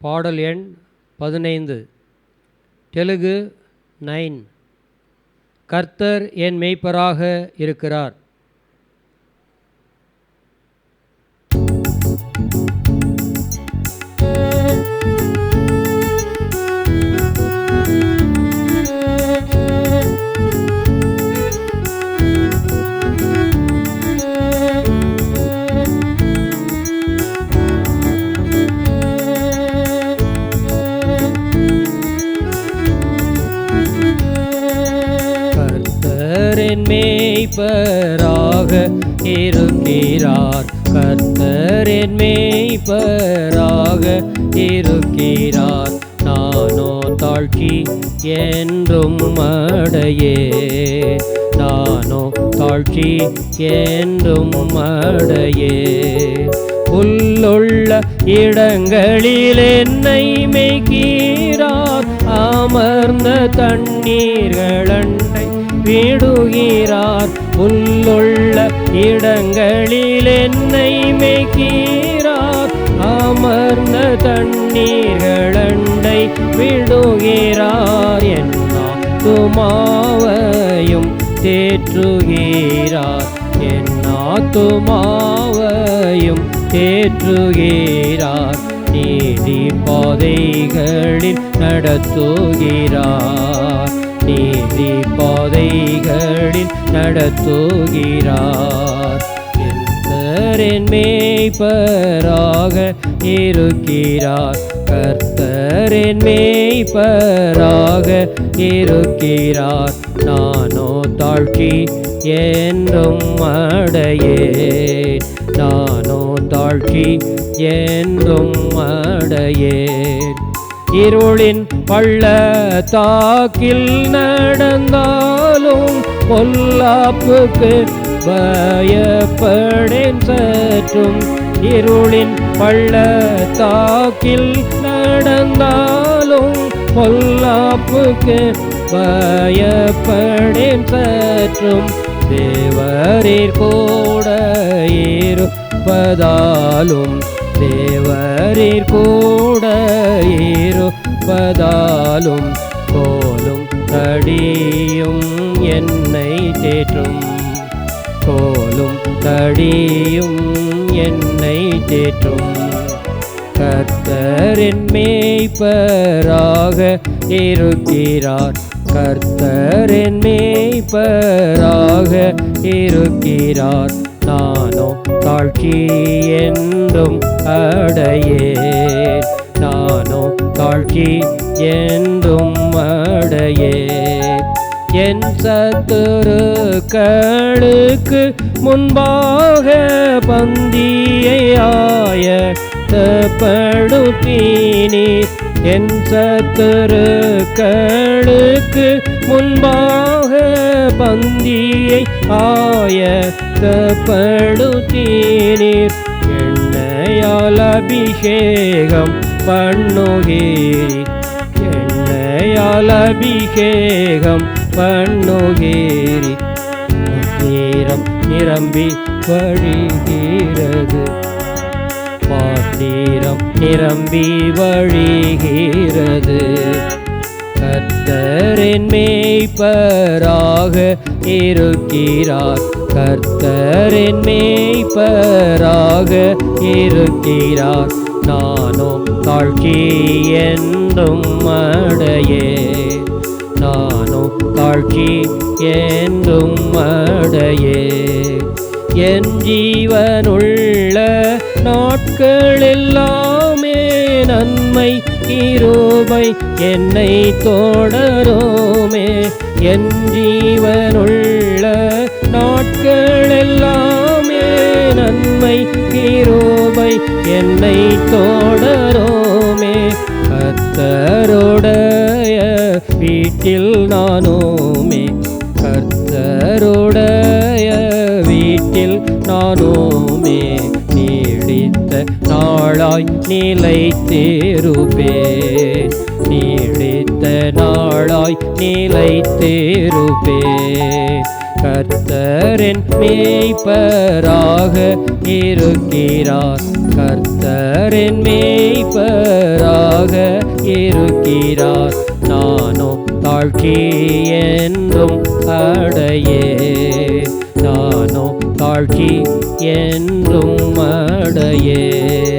பாடல் எண் பதினைந்து. தெலுங்கு நைன். கர்த்தர் என் மெய்ப்பராக இருக்கிறார். மேய்ப்பராக இருக்கிறார் கர்த்தரின் மேய்ப்பராக இருக்கிறார் நானோ தாழ்ச்சி என்றும் மடையே நானோ தாழ்ச்சி என்றும் மடையே புல்லுள்ள இடங்களில் என்னை மேய்க்கிறார். அமர்ந்த தண்ணீர்கள் அண்டை விடுகிறார். புல்லுள்ள இடங்களில் என்னை மேய்க்கிறார். அமர்ந்த தண்ணீர்களண்டை விடுகிறார் என்ன துமாவையும் தேற்றுகிறார். என் துமாவையும் தேற்றுகிறார். நீதி பாதைகளில் நடத்துகிறார். நீதி பாதைகளில் நடத்துகிறார் என் மேய்ப்பராக இருக்கிறார். கர்த்தரின் மேய்ப்பராக இருக்கிறார். நானோ தாழ்ச்சி என்றும் அடையேன். நானோ தாழ்ச்சி என்றும் அடையேன். இருளின் பள்ளத்தாக்கில் நடந்தாலும் பொல்லாப்புக்கு பயப்படேன் சற்றும். இருளின் பள்ளத்தாக்கில் நடந்தாலும் பொல்லாப்புக்கு பயப்படேன் சற்றும். தேவரீர் கூட இருப்பதாலும் தேவரீர் கூட இருப்பதாலும் கோலும் தடியும் என்னை தேற்றும். கோலும் தடியும் என்னை தேற்றும். கர்த்தரின் மேய்ப்பராக இருக்கிறார். கர்த்தரின் மேய்ப்பராக இருக்கிறார். நானோ தாழ்ச்சி என்றும் அடையே தாழ்ச்சி என்றும் அடையேன் என் சத்துருக்களுக்கு முன்பாக பந்தியாய தப்படுத்தீனி என் சத்துருக்களுக்கு முன்பாக பந்தியை ஆய ஆயத்தப்படுத்தினீர். எண்ணெயால் அபிஷேகம் பண்ணுகிறீர் எண்ணெயால் அபிஷேகம் பண்ணுகிறீர் பாத்திரம் நிரம்பி வழிகிறது. பாத்திரம் நிரம்பி வழிகிறது. கர்த்தரின் மேய்ப்பராக இருக்கிறார். கர்த்தரின் மேய்ப்பராக இருக்கிறார். நான் தாழ்ச்சி என்றும் அடையே. நானோ தாழ்ச்சி என்றும் மடையே என் ஜீவனுள்ள நாட்களெல்லாமே நன்மை கிருபை என்னை தொடருமே. என் ஜீவனுள்ள நாட்களெல்லாமே நன்மை கிருபை என்னை தோ கர்த்தருடைய வீட்டில் நானோமே. கர்த்தருடைய வீட்டில் நானோமே. நீடித்த நாளாய் நிலைத்திருப்பேன் நீடித்த நாளாய் நிலைத்திருப்பேன் கர்த்தரின் மேய்ப்பராக இருக்கிறார். கர்த்தரின் மேய்ப்பராக இருக்கிறார். நானோ தாழ்ச்சி என்றும் அடையே. நானோ தாழ்ச்சி என்றும் அடையே.